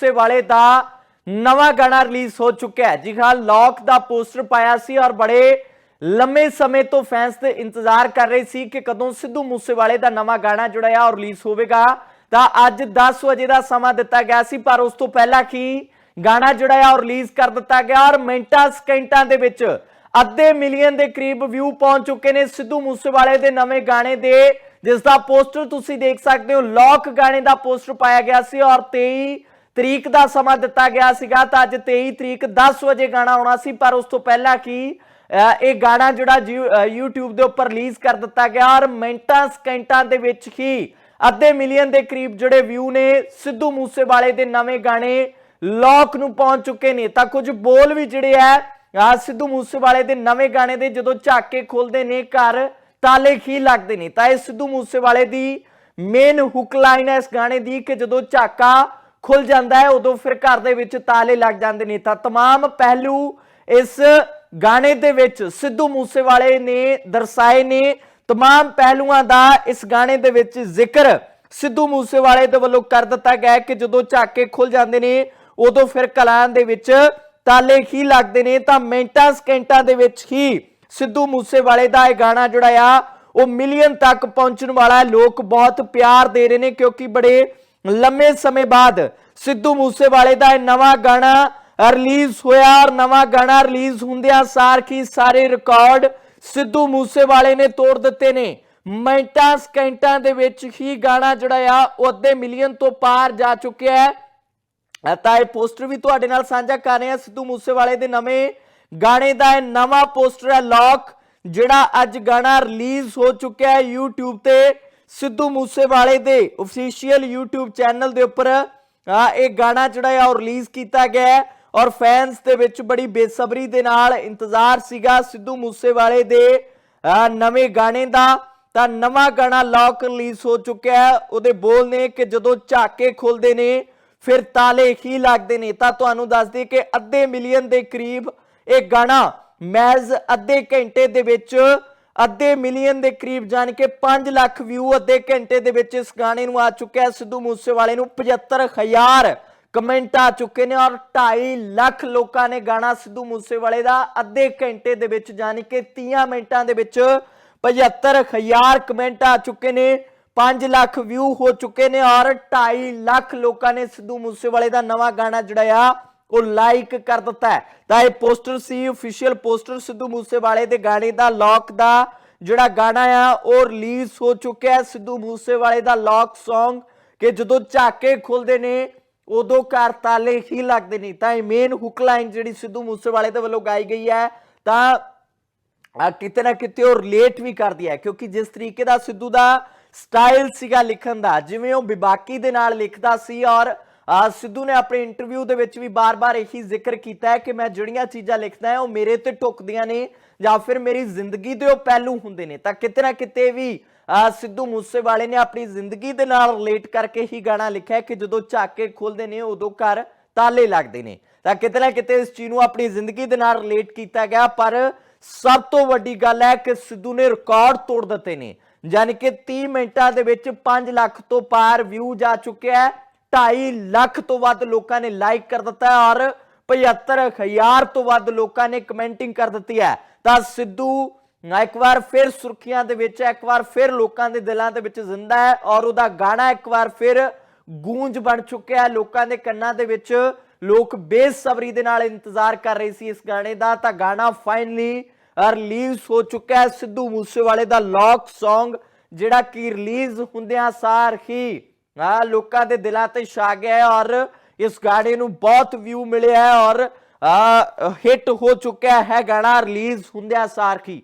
ਸੇ ਵਾਲੇ ਦਾ ਨਵਾਂ ਗਾਣਾ ਰਿਲੀਜ਼ ਹੋ ਚੁੱਕਿਆ ਹੈ। ਜੀ ਹਾਂ, ਲੌਕ ਦਾ ਪੋਸਟਰ ਪਾਇਆ ਸੀ ਔਰ ਬੜੇ ਲੰਮੇ ਸਮੇਂ ਤੋਂ ਫੈਨਸ ਤੇ ਇੰਤਜ਼ਾਰ ਕਰ ਰਹੇ ਸੀ ਕਿ ਕਦੋਂ ਸਿੱਧੂ ਮੂਸੇਵਾਲੇ ਦਾ ਨਵਾਂ ਗਾਣਾ ਜਿਹੜਾ ਆ ਉਹ ਰਿਲੀਜ਼ ਹੋਵੇਗਾ। ਤਾਂ ਅੱਜ 10 ਵਜੇ ਦਾ ਸਮਾਂ ਦਿੱਤਾ ਗਿਆ ਸੀ, ਪਰ ਉਸ ਤੋਂ ਪਹਿਲਾਂ ਕੀ ਗਾਣਾ ਜਿਹੜਾ ਆ ਉਹ ਰਿਲੀਜ਼ ਕਰ ਦਿੱਤਾ ਗਿਆ ਔਰ ਮਿੰਟਾਂ, ਸਕਿੰਟਾਂ ਦੇ ਵਿੱਚ ਅੱਧੇ ਮਿਲੀਅਨ ਦੇ ਕਰੀਬ ਵਿਊ ਪਹੁੰਚ ਚੁੱਕੇ ਨੇ ਸਿੱਧੂ ਮੂਸੇਵਾਲੇ ਦੇ ਨਵੇਂ ਗਾਣੇ ਦੇ, ਜਿਸ ਦਾ ਪੋਸਟਰ ਤੁਸੀਂ ਦੇਖ ਸਕਦੇ ਹੋ। ਲੌਕ ਗਾਣੇ ਦਾ ਪੋਸਟਰ ਪਾਇਆ ਗਿਆ ਸੀ ਔਰ 23 ਤਰੀਕ ਦਾ ਸਮਾਂ ਦਿੱਤਾ ਗਿਆ ਸੀਗਾ ਤਾਂ ਅੱਜ 23 ਤਰੀਕ 10 ਵਜੇ ਗਾਣਾ ਆਉਣਾ ਸੀ, ਪਰ ਉਸ ਤੋਂ ਪਹਿਲਾਂ ਕਿ ਇਹ ਗਾਣਾ ਜਿਹੜਾ ਜੀ- ਅਹ YouTube ਦੇ ਉੱਪਰ ਰਿਲੀਜ਼ ਕਰ ਦਿੱਤਾ ਗਿਆ ਔਰ ਮਿੰਟਾਂ ਸਕਿੰਟਾਂ ਦੇ ਵਿੱਚ ਹੀ ਅੱਧੇ ਮਿਲੀਅਨ ਦੇ ਕਰੀਬ ਜਿਹੜੇ ਵਿਊ ਨੇ ਸਿੱਧੂ ਮੂਸੇਵਾਲੇ ਦੇ ਨਵੇਂ ਗਾਣੇ ਲੋਕ ਨੂੰ ਪਹੁੰਚ ਚੁੱਕੇ ਨੇ। ਤਾਂ ਕੁਝ ਬੋਲ ਵੀ ਜਿਹੜੇ ਆ ਸਿੱਧੂ ਮੂਸੇਵਾਲੇ ਦੇ ਨਵੇਂ ਗਾਣੇ ਦੇ ਜਦੋਂ ਝਾਕੇ ਖੋਲਦੇ ਨੇ, ਘਰ ਤਾਲੇ ਹੀ ਲੱਗਦੇ ਨੇ। ਤਾਂ ਇਹ ਸਿੱਧੂ ਮੂਸੇਵਾਲੇ ਦੀ ਮੇਨ ਹੁੱਕ ਲਾਈਨ ਹੈ ਇਸ ਗਾਣੇ ਦੀ ਕਿ ਜਦੋਂ ਝਾਕਾ ਖੁੱਲ ਜਾਂਦਾ ਹੈ ਉਦੋਂ ਫਿਰ ਘਰ ਦੇ ਵਿੱਚ ਤਾਲੇ ਲੱਗ ਜਾਂਦੇ ਨੇ ਤਾਂ तमाम ਪਹਿਲੂ ਇਸ ਗਾਣੇ ਦੇ ਵਿੱਚ ਸਿੱਧੂ ਮੂਸੇਵਾਲੇ ਨੇ ਦਰਸਾਏ ਨੇ तमाम ਪਹਿਲੂਆਂ ਦਾ ਇਸ ਗਾਣੇ ਦੇ ਵਿੱਚ ਜ਼ਿਕਰ ਸਿੱਧੂ ਮੂਸੇਵਾਲੇ ਦੇ ਵੱਲੋਂ ਕਰ ਦਿੱਤਾ ਗਿਆ ਹੈ ਕਿ ਜਦੋਂ ਝਾਕੇ ਖੁੱਲ ਜਾਂਦੇ ਨੇ ਉਦੋਂ ਫਿਰ ਕਲਾਂ ਦੇ ਵਿੱਚ ਤਾਲੇ ਹੀ ਲੱਗਦੇ ਨੇ ਤਾਂ ਮਿੰਟਾਂ ਸਕਿੰਟਾਂ ਦੇ ਵਿੱਚ ਹੀ ਸਿੱਧੂ ਮੂਸੇਵਾਲੇ ਦਾ ਇਹ ਗਾਣਾ ਜਿਹੜਾ ਆ ਉਹ ਮਿਲੀਅਨ ਤੱਕ ਪਹੁੰਚਣ ਵਾਲਾ ਹੈ ਲੋਕ ਬਹੁਤ ਪਿਆਰ ਦੇ ਰਹੇ ਨੇ ਕਿਉਂਕਿ ਬੜੇ ਲੰਮੇ ਸਮੇਂ ਬਾਅਦ ਸਿੱਧੂ ਮੂਸੇਵਾਲੇ ਦਾ ਇਹ ਨਵਾਂ ਗਾਣਾ ਰਿਲੀਜ਼ ਹੋਇਆ ਔਰ ਨਵਾਂ ਗਾਣਾ ਰਿਲੀਜ਼ ਹੁੰਦਿਆਂ ਸਾਰ ਕੀ ਸਾਰੇ ਰਿਕਾਰਡ ਸਿੱਧੂ ਮੂਸੇਵਾਲੇ ਨੇ ਤੋੜ ਦਿੱਤੇ ਨੇ। ਮਿੰਟਾਂ, ਸਕਿੰਟਾਂ ਦੇ ਵਿੱਚ ਹੀ ਗਾਣਾ ਜਿਹੜਾ ਆ, ਉਹ ਅੱਧੇ ਮਿਲੀਅਨ ਤੋਂ ਪਾਰ ਜਾ ਚੁੱਕਿਆ ਹੈ। ਤਾਂ ਇਹ ਪੋਸਟਰ ਵੀ ਤੁਹਾਡੇ ਨਾਲ ਸਾਂਝਾ ਕਰ ਰਹੇ ਹਾਂ ਸਿੱਧੂ ਮੂਸੇਵਾਲੇ ਦੇ ਨਵੇਂ ਗਾਣੇ ਦਾ ਇਹ ਨਵਾਂ ਪੋਸਟਰ ਹੈ ਲੌਕ ਜਿਹੜਾ ਅੱਜ ਗਾਣਾ ਰਿਲੀਜ਼ ਹੋ ਚੁੱਕਿਆ ਹੈ YouTube ਤੇ। ਸਿੱਧੂ ਮੂਸੇਵਾਲੇ ਦੇ ਅਫੀਸ਼ੀਅਲ YouTube ਚੈਨਲ ਦੇ ਉੱਪਰ ਇਹ ਗਾਣਾ ਜਿਹੜਾ ਆ ਉਹ ਰਿਲੀਜ਼ ਕੀਤਾ ਗਿਆ ਔਰ ਫੈਨਸ ਦੇ ਵਿੱਚ ਬੜੀ ਬੇਸਬਰੀ ਦੇ ਨਾਲ ਇੰਤਜ਼ਾਰ ਸੀਗਾ ਸਿੱਧੂ ਮੂਸੇਵਾਲੇ ਦੇ ਨਵੇਂ ਗਾਣੇ ਦਾ। ਤਾਂ ਨਵਾਂ ਗਾਣਾ ਲੌਕ ਰਿਲੀਜ਼ ਹੋ ਚੁੱਕਿਆ ਹੈ। ਉਹਦੇ ਬੋਲ ਨੇ ਕਿ ਜਦੋਂ ਝਾਕੇ ਖੁੱਲਦੇ ਨੇ, ਫਿਰ ਤਾਲੇ ਹੀ ਲੱਗਦੇ ਨੇ। ਤਾਂ ਤੁਹਾਨੂੰ ਦੱਸ ਦਈਏ ਕਿ ਅੱਧੇ ਮਿਲੀਅਨ ਦੇ ਕਰੀਬ ਇਹ ਗਾਣਾ ਮੈਜ਼ ਅੱਧੇ ਘੰਟੇ ਦੇ ਵਿੱਚ ਅੱਧੇ ਮਿਲੀਅਨ ਦੇ ਕਰੀਬ ਜਾਣ ਕੇ 5 ਲੱਖ ਵਿਊ ਅੱਧੇ ਘੰਟੇ ਦੇ ਵਿੱਚ ਇਸ ਗਾਣੇ ਨੂੰ ਆ ਚੁੱਕਿਆ ਹੈ। ਸਿੱਧੂ ਮੂਸੇਵਾਲੇ ਨੂੰ 75000 ਕਮੈਂਟ ਆ ਚੁੱਕੇ ਨੇ ਔਰ 2.5 ਲੱਖ ਲੋਕਾਂ ਨੇ ਗਾਣਾ ਸਿੱਧੂ ਮੂਸੇਵਾਲੇ ਦਾ ਅੱਧੇ ਘੰਟੇ ਦੇ ਵਿੱਚ ਜਾਣ ਕੇ 30 ਮਿੰਟਾਂ ਦੇ ਵਿੱਚ 75000 ਕਮੈਂਟ ਆ ਚੁੱਕੇ ਨੇ 5 ਲੱਖ ਵਿਊ ਹੋ ਚੁੱਕੇ ਨੇ ਔਰ 2.5 ਲੱਖ ਲੋਕਾਂ ਨੇ ਸਿੱਧੂ ਮੂਸੇਵਾਲੇ ਦਾ ਨਵਾਂ ਗਾਣਾ ਜਿਹੜਾ ਆ ਉਹ ਲਾਈਕ ਕਰ ਦਿੱਤਾ ਹੈ। ਤਾਂ ਇਹ ਪੋਸਟਰ ਸੀ ਅਫੀਸ਼ੀਅਲ ਪੋਸਟਰ ਸਿੱਧੂ ਮੂਸੇਵਾਲੇ ਦੇ ਗਾਣੇ ਦਾ ਲੌਕ ਦਾ ਜਿਹੜਾ ਗਾਣਾ ਆ, ਉਹ ਰਿਲੀਜ਼ ਹੋ ਚੁੱਕਿਆ ਹੈ ਸਿੱਧੂ ਮੂਸੇਵਾਲੇ ਦਾ ਲੌਕ Song ਕਿ ਜਦੋਂ ਝਾਕੇ ਖੁੱਲਦੇ ਨੇ, ਉਦੋਂ ਘਰ ਤਾਲੇ ਹੀ ਲੱਗਦੇ ਨੇ। ਤਾਂ ਇਹ ਮੇਨ ਹੁਕ ਲਾਈਨ ਜਿਹੜੀ ਸਿੱਧੂ ਮੂਸੇਵਾਲੇ ਦੇ ਵੱਲੋਂ ਗਾਈ ਗਈ ਹੈ, ਤਾਂ ਕਿਤੇ ਨਾ ਕਿਤੇ ਉਹ ਰਿਲੇਟ ਵੀ ਕਰਦੀ ਹੈ। ਕਿਉਂਕਿ ਜਿਸ ਤਰੀਕੇ ਦਾ ਸਿੱਧੂ ਦਾ ਸਟਾਈਲ ਸੀਗਾ ਲਿਖਣ ਦਾ, ਜਿਵੇਂ ਉਹ ਬਿਬਾਕੀ ਦੇ ਨਾਲ ਲਿਖਦਾ ਸੀ ਔਰ ਸਿੱਧੂ ਨੇ ਆਪਣੇ ਇੰਟਰਵਿਊ ਦੇ ਵਿੱਚ ਵੀ ਬਾਰ-ਬਾਰ ਇਹੀ ਜ਼ਿਕਰ ਕੀਤਾ ਹੈ ਕਿ ਮੈਂ ਜਿਹੜੀਆਂ ਚੀਜ਼ਾਂ ਲਿਖਦਾ ਹਾਂ, ਉਹ ਮੇਰੇ ਤੇ ਟੁੱਕਦੀਆਂ ਨੇ ਜਾਂ ਫਿਰ ਮੇਰੀ ਜ਼ਿੰਦਗੀ ਦੇ ਉਹ ਪਹਿਲੂ ਹੁੰਦੇ ਨੇ। ਤਾਂ ਕਿਤੇ ਨਾ ਕਿਤੇ ਵੀ ਸਿੱਧੂ ਮੂਸੇਵਾਲੇ ਨੇ ਆਪਣੀ ਜ਼ਿੰਦਗੀ ਦੇ ਨਾਲ ਰਿਲੇਟ ਕਰਕੇ ਹੀ ਗਾਣਾ ਲਿਖਿਆ ਕਿ ਜਦੋਂ ਝਾਕੇ ਖੁੱਲਦੇ ਨੇ, ਉਦੋਂ ਘਰ ਤਾਲੇ ਲੱਗਦੇ ਨੇ। ਤਾਂ ਕਿਤੇ ਨਾ ਕਿਤੇ ਇਸ ਚੀਜ਼ ਨੂੰ ਆਪਣੀ ਜ਼ਿੰਦਗੀ ਦੇ ਨਾਲ ਰਿਲੇਟ ਕੀਤਾ ਗਿਆ, ਪਰ ਸਭ ਤੋਂ ਵੱਡੀ ਗੱਲ ਹੈ ਕਿ ਸਿੱਧੂ ਨੇ ਰਿਕਾਰਡ ਤੋੜ ਦਿੱਤੇ ਨੇ। ਯਾਨੀ ਕਿ 30 ਮਿੰਟਾਂ ਦੇ ਵਿੱਚ 5 ਲੱਖ ਤੋਂ ਪਾਰ ਵਿਊ ਜਾ ਚੁੱਕਿਆ ਹੈ। 2.5 ਲੱਖ ਤੋਂ ਵੱਧ ਲੋਕਾਂ ਨੇ ਲਾਈਕ ਕਰ ਦਿੱਤਾ ਹੈ ਔਰ 75000 ਤੋਂ ਵੱਧ ਲੋਕਾਂ ਨੇ ਕਮੈਂਟਿੰਗ ਕਰ ਦਿੱਤੀ ਹੈ। ਤਾਂ ਸਿੱਧੂ ਇੱਕ ਵਾਰ ਫਿਰ ਸੁਰਖੀਆਂ ਦੇ ਵਿੱਚ ਇੱਕ ਵਾਰ ਫਿਰ ਲੋਕਾਂ ਦੇ ਦਿਲਾਂ ਦੇ ਵਿੱਚ ਜ਼ਿੰਦਾ ਹੈ ਔਰ ਉਹਦਾ ਗਾਣਾ ਇੱਕ ਵਾਰ ਫਿਰ ਗੂੰਜ ਬਣ ਚੁੱਕਿਆ ਹੈ। ਲੋਕਾਂ ਦੇ ਕੰਨਾਂ ਦੇ ਵਿੱਚ ਲੋਕ ਬੇਸਬਰੀ ਦੇ ਨਾਲ ਇੰਤਜ਼ਾਰ ਕਰ ਰਹੇ ਸੀ ਇਸ ਗਾਣੇ ਦਾ। ਤਾਂ ਗਾਣਾ ਫਾਈਨਲੀ ਰਿਲੀਜ਼ ਹੋ ਚੁੱਕਾ ਹੈ। ਸਿੱਧੂ ਮੂਸੇਵਾਲੇ ਦਾ ਲੌਕ Song ਜਿਹੜਾ ਕਿ ਰਿਲੀਜ਼ ਹੁੰਦਿਆਂ ਸਾਰ ਹੀ ਆ ਲੋਕਾਂ ਦੇ ਦਿਲਾਂ ਤੇ ਛਾ ਗਿਆ ਹੈ ਔਰ ਇਸ ਗਾਣੇ ਨੂੰ ਬਹੁਤ ਵਿਊ ਮਿਲਿਆ ਹੈ ਔਰ ਹਿੱਟ ਹੋ ਚੁੱਕਿਆ ਹੈ ਗਾਣਾ ਰਿਲੀਜ਼ ਹੁੰਦਿਆਂ ਸਾਰ ਹੀ।